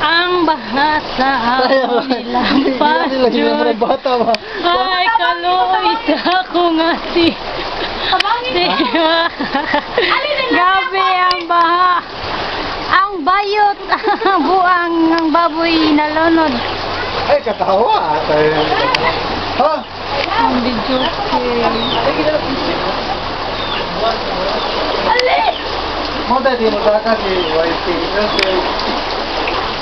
Ang bahasa ako bata ba? Ay, kaloy sa ako nga si... Diba? Gabi ang baha. Ang bayot, buang ng baboy nalunod. Ay, katawa. Ay, Ha? Ang video. Mo dati mo taka si YT.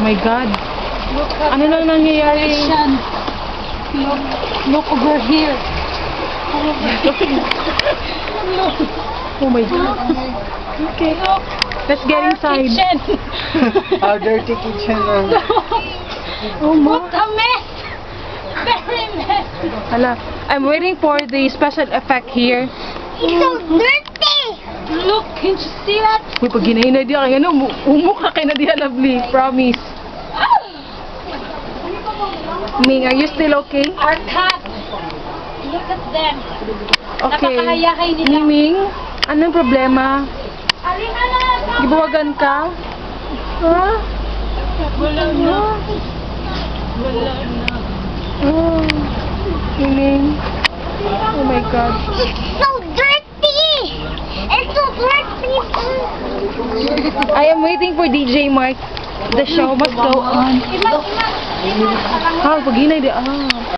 My God. Look at Ano lang nangyayari? Look, look over here. Oh my God. Okay. Let's get inside. Kitchen. Our dirty kitchen. uh, Oh my. What a mess. Very messy. Hala. I'm waiting for the special effect here. It's so dirty. Look, can you see that? Uy, pag ginahin na diya, kaya ano, umu- umukha kay na diya, lovely. Promise. Ming, are you still okay? Our cat. Look at them. Okay. Napakahayahay nila. Ming, anong problema? Gibuwagan ka? Ha? Wala na. Wala na. Oh. Ming. Oh my God. It's I am waiting for DJ Mark. The show must go on. Ima, ima. Ha, pag ginay di. Ah.